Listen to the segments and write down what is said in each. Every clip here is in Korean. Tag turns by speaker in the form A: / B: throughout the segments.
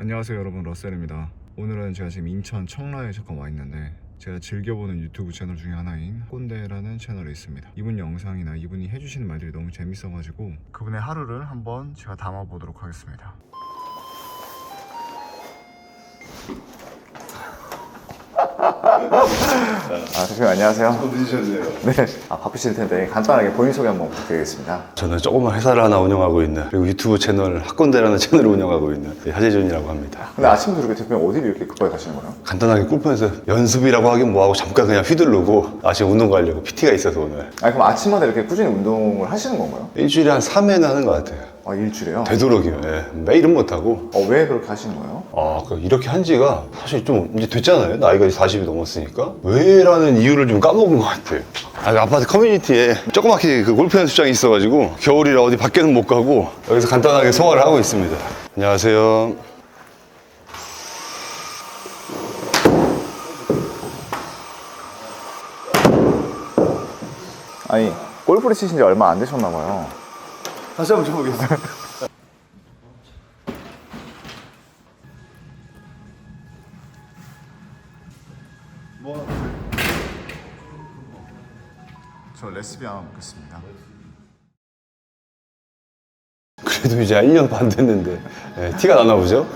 A: 안녕하세요 여러분. 러셀입니다. 오늘은 제가 지금 인천 청라에 잠깐 와 있는데 제가 즐겨보는 유튜브 채널 중에 하나인 꼰대라는 채널에 있습니다. 이분 영상이나 이분이 해주시는 말들이 너무 재밌어가지고 그분의 하루를 한번 제가 담아보도록 하겠습니다 아 대표님 안녕하세요
B: 늦으셨네요.
A: 네 아, 바쁘실 텐데 간단하게 본인 소개 한번 부탁드리겠습니다
B: 저는 조그만 회사를 하나 운영하고 있는 그리고 유튜브 채널 학건대라는 채널을 운영하고 있는 하재준이라고 합니다.
A: 근데 아침부터 이렇게 대표님 어디를 이렇게 급하게 가시는 거예요?
B: 간단하게 골프에서 연습이라고 하긴 뭐하고 잠깐 그냥 휘두르고 아침 운동 가려고 PT가 있어서 오늘
A: 아니 그럼 아침마다 이렇게 꾸준히 운동을 하시는 건가요?
B: 일주일에 한 3회는 하는 것 같아요.
A: 아 일주일에요?
B: 되도록이요. 예. 매일은 못하고
A: 어, 왜 그렇게 하시는 거예요?
B: 아, 그 이렇게 한 지가 사실 좀 이제 됐잖아요. 나이가 이제 40이 넘었으니까. 왜라는 이유를 좀 까먹은 것 같아요. 아, 그 아파트 커뮤니티에 조그맣게 그 골프 연습장이 있어가지고 겨울이라 어디 밖에는 못 가고 여기서 간단하게 소화를 하고 있습니다. 안녕하세요.
A: 아니 골프를 치신 지 얼마 안 되셨나 봐요
B: 다시 한번 쳐보겠습니다.
A: 저 레스비안 먹겠습니다
B: 그래도 이제 1년 반 됐는데 예, 티가 나나 보죠?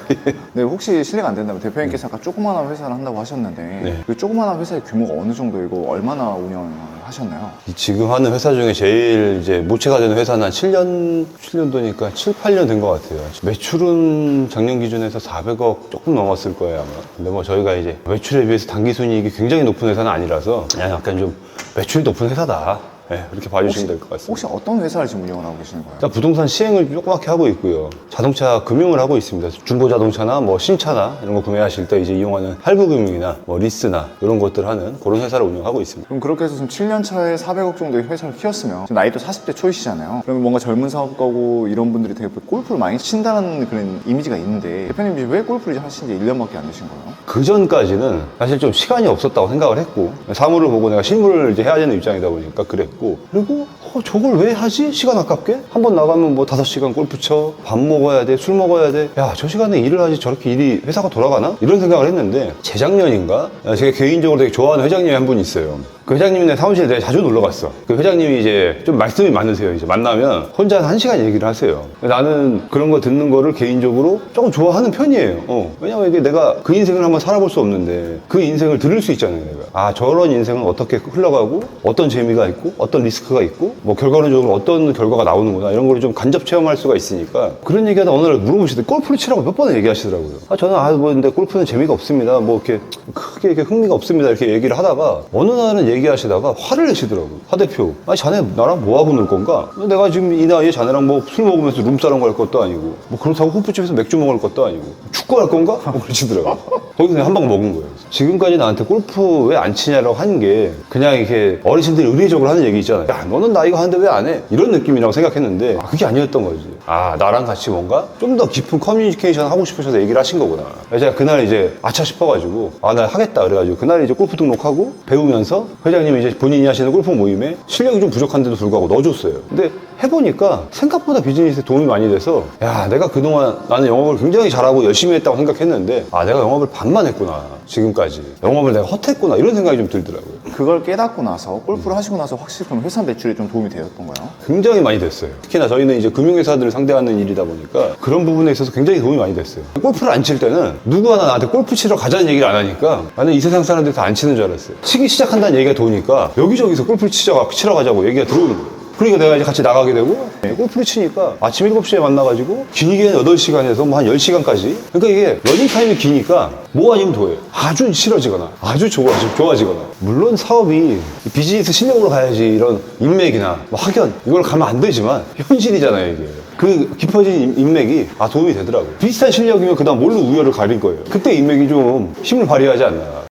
A: 네 혹시 실례가 안 된다면 대표님께서 아까 조그마한 회사를 한다고 하셨는데
B: 네.
A: 그 조그마한 회사의 규모가 어느 정도이고 얼마나 운영을 하셨나요?
B: 이 지금 하는 회사 중에 제일 이제 모체가 되는 회사는 한 7년, 7년도니까 7, 8년 된 것 같아요. 매출은 작년 기준에서 400억 조금 넘었을 거예요, 아마. 근데 뭐 저희가 이제 매출에 비해서 단기 순이익이 굉장히 높은 회사는 아니라서 그냥 약간 좀 매출이 높은 회사다. 예, 그렇게 봐주시면 될 것 같습니다.
A: 혹시 어떤 회사를 지금 운영을 하고 계시는 거예요?
B: 일단 부동산 시행을 조그맣게 하고 있고요. 자동차 금융을 하고 있습니다. 중고 자동차나 뭐 신차나 이런 거 구매하실 때 이제 이용하는 할부 금융이나 뭐 리스나 이런 것들 하는 그런 회사를 운영하고 있습니다.
A: 그럼 그렇게 해서 지금 7년 차에 400억 정도의 회사를 키웠으면 지금 나이도 40대 초이시잖아요. 그러면 뭔가 젊은 사업가고 이런 분들이 되게 골프를 많이 친다는 그런 이미지가 있는데 대표님이 왜 골프를 하신 지 1년밖에 안 되신 거예요?
B: 그 전까지는 사실 좀 시간이 없었다고 생각을 했고 사무를 보고 내가 실무를 이제 해야 되는 입장이다 보니까 그 랬고 그리고 어, 저걸 왜 하지? 시간 아깝게? 한 번 나가면 뭐 다섯 시간 골프 쳐, 밥 먹어야 돼, 술 먹어야 돼. 야, 저 시간에 일을 하지 저렇게 일이 회사가 돌아가나? 이런 생각을 했는데 재작년인가? 제가 개인적으로 되게 좋아하는 회장님이 한 분 있어요. 그 회장님네 사무실에 내가 자주 놀러 갔어. 그 회장님이 이제 좀 말씀이 많으세요. 이제 만나면 혼자 한 1시간 얘기를 하세요. 나는 그런 거 듣는 거를 개인적으로 조금 좋아하는 편이에요. 어. 왜냐면 이게 내가 그 인생을 한번 살아볼 수 없는데 그 인생을 들을 수 있잖아요. 내가. 아, 저런 인생은 어떻게 흘러가고 어떤 재미가 있고 어떤 리스크가 있고 뭐 결과론적으로 어떤 결과가 나오는구나 이런 걸 좀 간접 체험할 수가 있으니까 그런 얘기하다 어느 날 물어보시더니 골프를 치라고 몇 번을 얘기하시더라고요. 아, 저는 아, 뭐 근데 골프는 재미가 없습니다. 뭐 이렇게 크게 이렇게 흥미가 없습니다. 이렇게 얘기를 하다가 어느 날은 얘기하시다가 화를 내시더라고요. 하 대표, 아니 자네 나랑 뭐 하고 놀 건가? 내가 지금 이 나이에 자네랑 뭐 술 먹으면서 룸사롱 갈 것도 아니고 뭐 그렇다고 호프집에서 맥주 먹을 것도 아니고 축구 할 건가? 뭐 그러시더라고요. 거기서 그냥 한 방 먹은 거예요. 지금까지 나한테 골프 왜 안 치냐라고 하는 게 그냥 이렇게 어르신들이 의례적으로 하는 얘기 있잖아요. 야, 너는 나이가 하는데 왜 안 해? 이런 느낌이라고 생각했는데 아, 그게 아니었던 거지. 아, 나랑 같이 뭔가 좀 더 깊은 커뮤니케이션 하고 싶으셔서 얘기를 하신 거구나. 제가 그날 이제 아차 싶어가지고 아, 나 하겠다. 그래가지고 그날 이제 골프 등록하고 배우면서 회장님이 이제 본인이 하시는 골프 모임에 실력이 좀 부족한데도 불구하고 넣어줬어요. 근데 해보니까 생각보다 비즈니스에 도움이 많이 돼서 야, 내가 그동안 나는 영업을 굉장히 잘하고 열심히 했다고 생각했는데 아, 내가 영업을 반만 했구나. 지금까지. 영업을 내가 헛했구나. 이런 생각이 좀 들더라고요.
A: 그걸 깨닫고 나서 골프를 하시고 나서 확실히 그럼 회사 매출에 좀 도움이 되었던 가요?
B: 굉장히 많이 됐어요. 특히나 저희는 이제 금융회사들을 상대하는 일이다 보니까 그런 부분에 있어서 굉장히 도움이 많이 됐어요. 골프를 안 칠 때는 누구 하나 나한테 골프 치러 가자는 얘기를 안 하니까 나는 이 세상 사람들이 다 안 치는 줄 알았어요. 치기 시작한다는 얘기가 도니까 여기저기서 치자, 치러 가자고 얘기가 들어오는 거예요. 그러니까 내가 이제 같이 나가게 되고 네, 골프를 치니까 아침 7시에 만나가지고 길게는 8시간에서 뭐 한 10시간까지. 그러니까 이게 러닝 타임이 기니까 뭐 아니면 도예요 아주 싫어지거나 아주 좋아지, 좋아지거나. 물론 사업이 비즈니스 실력으로 가야지 이런 인맥이나 뭐 학연 이걸 가면 안 되지만 현실이잖아요 이게. 그 깊어진 인- 인맥이 아 도움이 되더라고요. 비슷한 실력이면 그 다음 뭘로 우열을 가릴 거예요? 그때 인맥이 좀 힘을 발휘하지 않나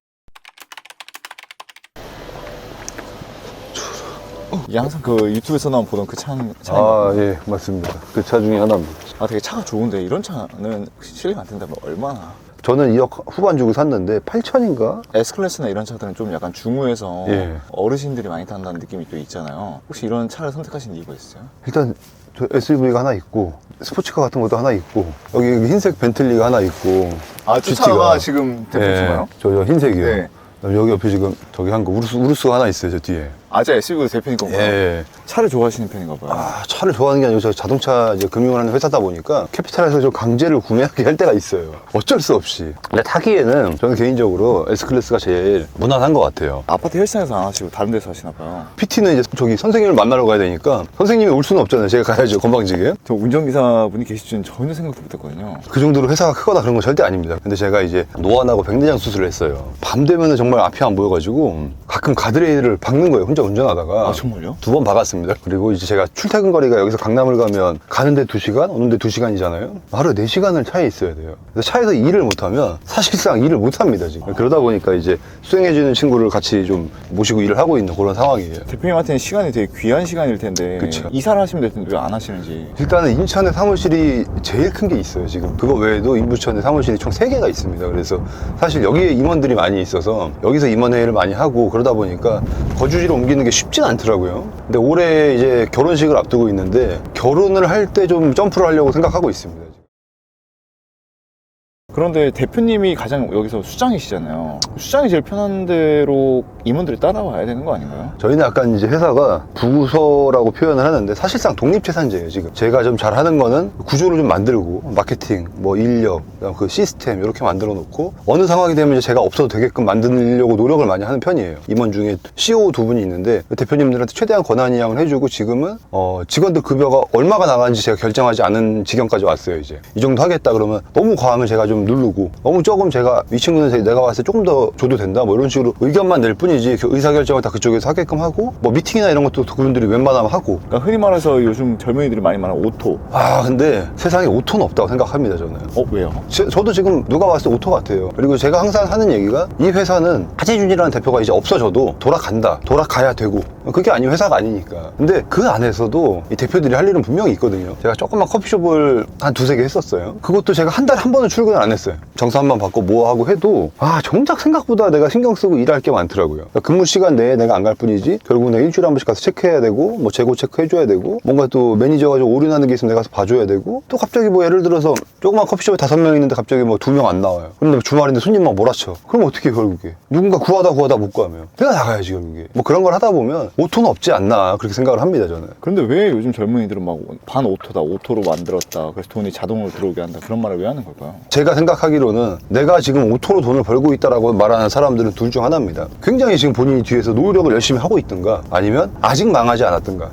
A: 이게 항상 그 유튜브에서만 보던 그 차,
B: 차아예 맞습니다 그 차 중에 하나입니다
A: 아 되게 차가 좋은데 이런 차는 실례가 안 된다면 얼마나
B: 저는 2억 후반 주고 샀는데 8천인가?
A: S클래스나 이런 차들은 좀 약간 중후해서
B: 예.
A: 어르신들이 많이 탄다는 느낌이 또 있잖아요. 혹시 이런 차를 선택하신 이유가 있어요?
B: 일단 저 SUV가 하나 있고 스포츠카 같은 것도 하나 있고 여기 흰색 벤틀리가 하나 있고
A: 아,
B: GT 가.
A: 지금
B: 예, 저, 저 흰색이요.
A: 네.
B: 여기 옆에 지금 저기 한 거 우르스 우르스가 하나 있어요 저 뒤에.
A: 아재 SUV 대표님 건가요?
B: 예.
A: 차를 좋아하시는 편인가 봐요.
B: 아, 차를 좋아하는 게 아니고 저 자동차 이제 금융을 하는 회사다 보니까 캐피탈에서 좀 강제를 구매하게 할 때가 있어요. 어쩔 수 없이. 근데 타기에는 저는 개인적으로 S클래스가 제일 무난한 것 같아요.
A: 아파트 헬스장에서 안 하시고 다른 데서 하시나 봐요.
B: PT는 이제 저기 선생님을 만나러 가야 되니까 선생님이 올 수는 없잖아요. 제가 가야죠. 건방지게.
A: 저 운전기사분이 계실 줄은 전혀 생각도 못했거든요.
B: 그 정도로 회사가 크거나 그런 건 절대 아닙니다. 근데 제가 이제 노안하고 백내장 수술을 했어요. 밤 되면은 정말 앞이 안 보여가지고 가끔 가드레일을 박는 거예요. 혼자 운전하다가.
A: 아, 정말요?
B: 두 번 박았습니다. 그리고 이제 제가 출퇴근 거리가 여기서 강남을 가면 가는데 두시간 오는데 두시간이잖아요 하루에 네시간을 차에 있어야 돼요. 그래서 차에서 일을 못하면 사실상 일을 못합니다, 지금. 그러다 보니까 이제 수행해주는 친구를 같이 좀 모시고 일을 하고 있는 그런 상황이에요.
A: 대표님한테는 시간이 되게 귀한 시간일 텐데
B: 그쵸.
A: 이사를 하시면 될 텐데 왜 안 하시는지
B: 일단은 인천에 사무실이 제일 큰 게 있어요, 지금. 그거 외에도 인부천에 사무실이 총 세개가 있습니다. 그래서 사실 여기에 임원들이 많이 있어서 여기서 임원회의를 많이 하고 그러다 보니까 거주지를 옮기는 게 쉽진 않더라고요. 근데 올해 이제 결혼식을 앞두고 있는데 결혼을 할 때 좀 점프를 하려고 생각하고 있습니다.
A: 그런데 대표님이 가장 여기서 수장이시잖아요. 수장이 제일 편한 대로 임원들이 따라와야 되는 거 아닌가요?
B: 저희는 약간 이제 회사가 부서라고 표현을 하는데 사실상 독립재산제예요 지금. 제가 좀 잘하는 거는 구조를 좀 만들고 마케팅 뭐 인력 그 시스템 이렇게 만들어 놓고 어느 상황이 되면 이제 제가 없어도 되게끔 만들려고 노력을 많이 하는 편이에요. 임원 중에 CEO 두 분이 있는데 대표님들한테 최대한 권한 이양을 해주고 지금은 어, 직원들 급여가 얼마가 나가는지 제가 결정하지 않은 지경까지 왔어요 이제. 이 정도 하겠다 그러면 너무 과하면 제가 좀 누르고 너무 조금 제가 이 친구는 내가 봤을 때 조금 더 줘도 된다? 뭐 이런 식으로 의견만 낼 뿐이지 그 의사결정을 다 그쪽에서 하게끔 하고 뭐 미팅이나 이런 것도 그분들이 웬만하면 하고.
A: 그러니까 흔히 말해서 요즘 젊은이들이 많이 말하는 오토.
B: 아 근데 세상에 오토는 없다고 생각합니다 저는.
A: 어 왜요?
B: 제- 저도 지금 누가 봤을 때 오토 같아요. 그리고 제가 항상 하는 얘기가 이 회사는 하재준이라는 대표가 이제 없어져도 돌아간다 돌아가야 되고. 그게 아니면 회사가 아니니까. 근데 그 안에서도 이 대표들이 할 일은 분명히 있거든요. 제가 조그만 커피숍을 한 두세 개 했었어요. 그것도 제가 한 달에 한 번은 출근을 안 했어요 정산만 받고 뭐 하고 해도 아 정작 생각보다 내가 신경 쓰고 일할 게 많더라고요. 그러니까 근무 시간 내에 내가 안 갈 뿐이지 결국 내가 일주일에 한 번씩 가서 체크해야 되고 뭐 재고 체크해줘야 되고 뭔가 또 매니저가 좀 오류나는 게 있으면 내가 가서 봐줘야 되고 또 갑자기 뭐 예를 들어서 조그만 커피숍에 다섯 명 있는데 갑자기 뭐 두 명 안 나와요. 그런데 주말인데 손님 막 몰아쳐. 그럼 어떻게 해 결국에? 누군가 구하다 구하다 못 구하면. 내가 나가야지 결국에. 뭐 그런 걸 하다 보면 오토는 없지 않나 그렇게 생각을 합니다 저는.
A: 그런데 왜 요즘 젊은이들은 막 반 오토다 오토로 만들었다 그래서 돈이 자동으로 들어오게 한다 그런 말을 왜 하는 걸까요?
B: 제가 생각하기로 는 내가 지금 오토로 돈을 벌고 있다라고 말하는 사람들은 둘 중 하나입니다. 굉장히 지금 본인이 뒤에서 노력을 열심히 하고 있든가 아니면 아직 망하지 않았든가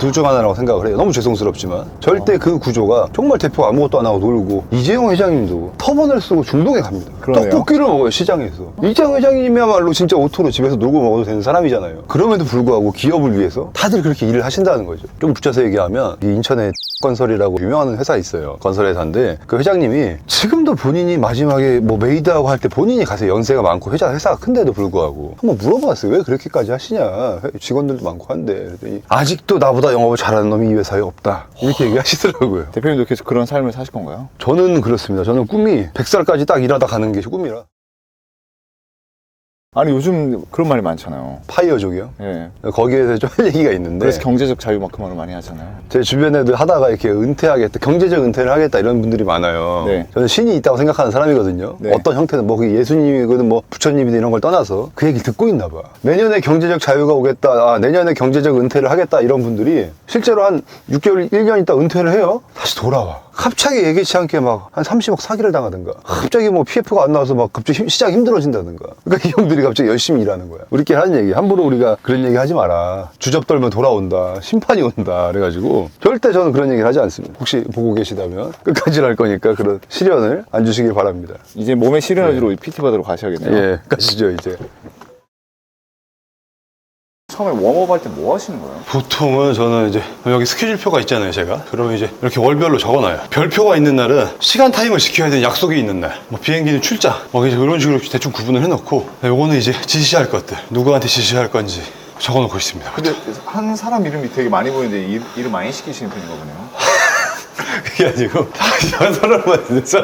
B: 둘 중 하나라고 생각을 해요. 너무 죄송스럽지만 절대 그 구조가 정말 대표가 아무것도 안 하고 놀고 이재용 회장님도 터번을 쓰고 중동에 갑니다.
A: 그러네요.
B: 떡볶이를 먹어요 시장에서. 이재용 회장님이야말로 진짜 오토로 집에서 놀고 먹어도 되는 사람이잖아요. 그럼에도 불구하고 기업을 위해서 다들 그렇게 일을 하신다는 거죠. 좀 붙여서 얘기하면 이 인천에 건설이라고 유명한 회사 있어요. 건설 회사인데 그 회장님이 지금도 본인 이 마지막에 뭐 메이드하고 할 때 본인이 가서 연세가 많고 회사 회사가 큰데도 불구하고 한번 물어봤어요. 왜 그렇게까지 하시냐? 회- 직원들도 많고 한데 그랬더니 아직도 나보다 영업을 잘하는 놈이 이 회사에 없다. 이렇게 얘기하시더라고요.
A: 대표님도 계속 그런 삶을 사실 건가요?
B: 저는 그렇습니다. 저는 꿈이 100살까지 딱 일하다 가는 게 꿈이라.
A: 아니 요즘 그런 말이 많잖아요
B: 파이어족이요.
A: 예.
B: 거기에서 좀 할 얘기가 있는데
A: 그래서 경제적 자유 막그 말을 많이 하잖아요
B: 제 주변에도 하다가 이렇게 은퇴하겠다, 경제적 은퇴를 하겠다 이런 분들이 많아요.
A: 네.
B: 저는 신이 있다고 생각하는 사람이거든요.
A: 네.
B: 어떤 형태는 뭐 그게 예수님이거든 뭐 부처님이든 이런 걸 떠나서 그 얘기 듣고 있나 봐. 내년에 경제적 자유가 오겠다, 아, 내년에 경제적 은퇴를 하겠다 이런 분들이 실제로 한 6개월, 1년 있다 은퇴를 해요. 다시 돌아와. 갑자기 예기치 않게 막 한 30억 사기를 당하든가 갑자기 뭐 PF가 안 나와서 막 갑자기 힘- 시장 힘들어진다든가. 그러니까 이 형들이 갑자기 열심히 일하는 거야. 우리끼리 하는 얘기. 함부로 우리가 그런 얘기 하지 마라. 주접 떨면 돌아온다. 심판이 온다. 그래가지고. 절대 저는 그런 얘기를 하지 않습니다. 혹시 보고 계시다면 끝까지 할 거니까 그런 시련을 안 주시길 바랍니다.
A: 이제 몸에 시련을 주러 PT 받으러 가셔야겠네요.
B: 예 가시죠 이제
A: 처음에 웜업 할 때 뭐 하시는 거예요?
B: 보통은 저는 이제 여기 스케줄표가 있잖아요 제가. 그러면 이제 이렇게 월별로 적어놔요. 별표가 있는 날은 시간 타임을 지켜야 되는 약속이 있는 날뭐 비행기는 출장 뭐 이제 그런 식으로 대충 구분을 해놓고. 요거는 이제 지시할 것들. 누구한테 지시할 건지 적어놓고 있습니다.
A: 근데 한 사람 이름이 되게 많이 보이는데 일, 이름 많이 시키시는 편인가 보네요
B: 그게 아니고 사람 서로만 돼서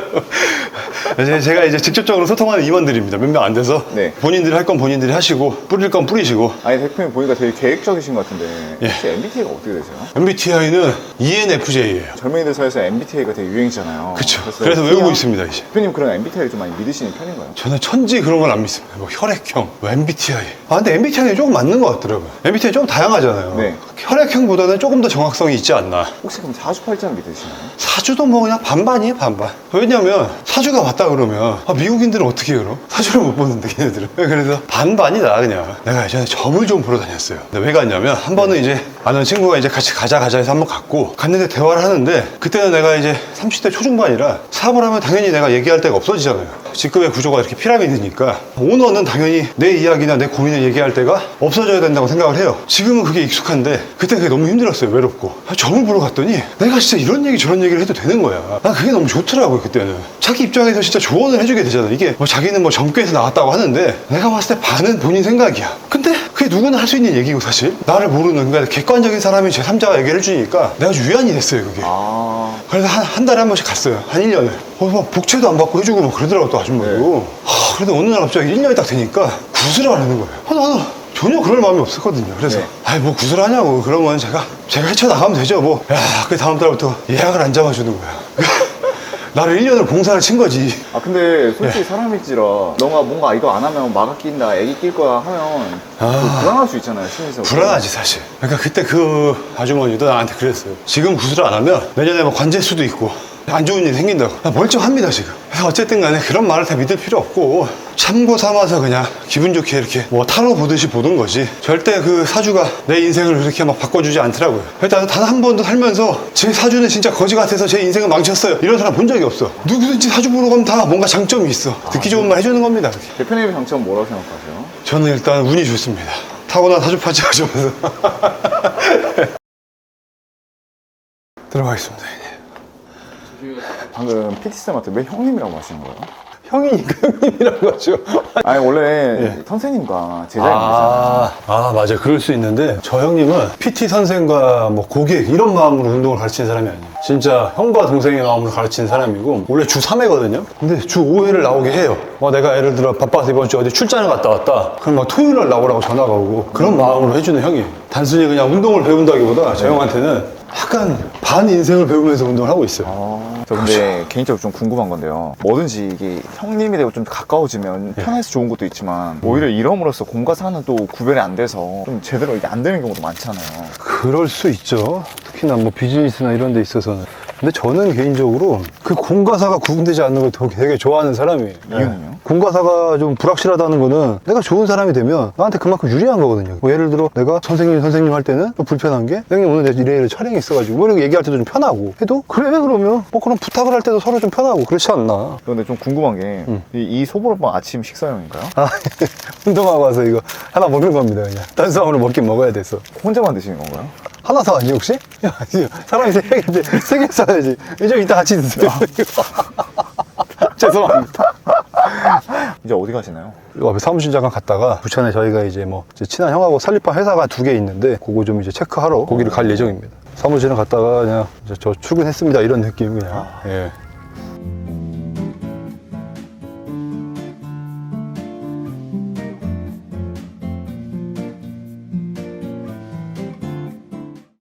B: 이제 제가 이제 직접적으로 소통하는 임원들입니다. 몇 명 안 돼서
A: 네.
B: 본인들이 할 건 본인들이 하시고 뿌릴 건 뿌리시고
A: 아니 대표님 보니까 되게 계획적이신 것 같은데
B: 예.
A: 혹시 MBTI가 어떻게 되세요?
B: MBTI는 ENFJ예요.
A: 젊은이들 사이에서 MBTI가 되게 유행이잖아요.
B: 그렇죠. 그래서 외우고
A: 그냥
B: 있습니다 이제.
A: 대표님 그런 MBTI를 좀 많이 믿으시는 편인가요?
B: 저는 천지 그런 건안 믿습니다. 뭐 혈액형, 뭐 MBTI. 아 근데 MBTI는 조금 맞는 것 같더라고요. MBTI 조금 다양하잖아요.
A: 네.
B: 혈액형보다는 조금 더 정확성이 있지 않나.
A: 혹시 그럼 사주팔자 믿으시나요?
B: 사주도 뭐 그냥 반반이에요 반반. 왜냐면 사주가 맞다 그러면 아, 미국인들은 어떻게 해요 그럼? 사주를 못 보는데 걔네들은. 그래서? 반반이다 그냥. 내가 예전에 점을 좀 보러 다녔어요. 근데 왜 갔냐면 한 번은 이제 아는 친구가 이제 같이 가자 가자 해서 한 번 갔고 갔는데 대화를 하는데 그때는 내가 이제 30대 초중반이라 사업을 하면 당연히 내가 얘기할 데가 없어지잖아요 직급의 구조가 이렇게 피라미드니까 오너는 당연히 내 이야기나 내 고민을 얘기할 때가 없어져야 된다고 생각을 해요. 지금은 그게 익숙한데 그때 그게 너무 힘들었어요 외롭고. 아, 점을 보러 갔더니 내가 진짜 이런 얘기 저런 얘기를 해도 되는 거야. 아 그게 너무 좋더라고요 그때는 자기 입장에서 진짜 조언을 해주게 되잖아 이게 뭐 자기는 뭐 점괘에서 나왔다고 하는데 내가 봤을 때 반은 본인 생각이야 근데 그게 누구나 할 수 있는 얘기고 사실 나를 모르는 그러니까 객관적인 사람이 제 3자가 얘기를 해주니까 내가 좀 위안이 됐어요 그게
A: 아
B: 그래서 한, 한 달에 한 번씩 갔어요. 한 1년을. 어, 막 복채도 안 받고 해주고 막 그러더라고, 또 아줌마도. 하, 그래도 어느 날 갑자기 1년이 딱 되니까 구슬을 하려는 거예요. 아, 나는 전혀 그럴 마음이 없었거든요. 그래서,
A: 네.
B: 아이, 뭐 구슬 하냐고. 그런 건 제가, 제가 헤쳐 나가면 되죠, 뭐. 야, 그 다음 달부터 예약을 안 잡아주는 거야. 나를 1년을 봉사를 친 거지.
A: 아 근데 솔직히 사람일지라 너가 뭔가 이거 안 하면 마가 낀다 애기 낄 거야 하면 그 불안할 수 있잖아요 심리적으로
B: 불안하지, 사실. 그러니까 그때 그 아주머니도 나한테 그랬어요. 지금 구슬을 안 하면 내년에 뭐 관제수도 있고 안 좋은 일이 생긴다고. 나 멀쩡합니다, 지금. 어쨌든 간에 그런 말을 다 믿을 필요 없고 참고 삼아서 그냥 기분 좋게 이렇게 뭐 타로 보듯이 보는 거지. 절대 그 사주가 내 인생을 그렇게 막 바꿔주지 않더라고요. 일단 단 한 번도 살면서 제 사주는 진짜 거지 같아서 제 인생을 망쳤어요. 이런 사람 본 적이 없어. 누구든지 사주 보러 가면 다 뭔가 장점이 있어. 듣기 좋은 말 해주는 겁니다. 그게.
A: 대표님의 장점 뭐라고 생각하세요?
B: 저는 일단 운이 좋습니다. 타고난 사주파지 가져면서 들어가겠습니다.
A: 방금 PT쌤한테 왜 형님이라고 하시는 거예요?
B: 형이니까 형님이라고 하죠.
A: 아니 원래 선생님과 제자님이잖아요
B: 아, 아, 맞아. 그럴 수 있는데, 저 형님은 PT 선생과 뭐 고객, 이런 마음으로 운동을 가르치는 사람이 아니에요. 진짜 형과 동생의 마음으로 가르치는 사람이고, 원래 주 3회거든요? 근데 주 5회를 나오게 해요. 뭐 내가 예를 들어 바빠서 이번 주 어디 출장을 갔다 왔다. 그럼 막 토요일 날 나오라고 전화가 오고, 그런 마음으로 해주는 형이에요. 단순히 그냥 운동을 배운다기보다, 저 형한테는 약간 반 인생을 배우면서 운동을 하고 있어요.
A: 아, 저 근데 개인적으로 좀 궁금한 건데요. 뭐든지 이게 형님이 되고 좀 가까워지면 편해서 좋은 것도 있지만 오히려 이름으로써 공과 사는 또 구별이 안 돼서 좀 제대로 이게 안 되는 경우도 많잖아요.
B: 그럴 수 있죠. 특히나 뭐 비즈니스나 이런 데 있어서는. 근데 저는 개인적으로 그 공과사가 구분되지 않는 걸 되게- 되게 좋아하는 사람이에요.
A: 이유는요?
B: 공과사가 좀 불확실하다는 거는 내가 좋은 사람이 되면 나한테 그만큼 유리한 거거든요. 뭐 예를 들어 내가 선생님 선생님 할 때는 좀 불편한 게 선생님 오늘 내 이래 이래 촬영이 있어가지고 뭐 이렇게 얘기할 때도 좀 편하고 해도 그래 그러면 뭐 그런 부탁을 할 때도 서로 좀 편하고 그렇지 않나.
A: 근데 좀 궁금한 게
B: 음.
A: 이, 이 소보로빵 아침 식사용인가요?
B: 아 운동하고 와서 이거 하나 먹는 겁니다 그냥. 탄수화물을 먹긴 먹어야 돼서.
A: 혼자만 드시는 건가요?
B: 하나 사 아니 혹시? 야, 사람이 세 개인데 세 개 사야지. 이제 이따 같이 드세요. 죄송합니다.
A: 이제 어디 가시나요?
B: 요 앞에 사무실 잠깐 갔다가 부천에 저희가 이제 뭐 이제 친한 형하고 설립한 회사가 두 개 있는데 그거 좀 이제 체크하러 거기를 갈 예정입니다. 사무실은 갔다가 그냥 이제 저 출근했습니다 이런 느낌 그냥. 예.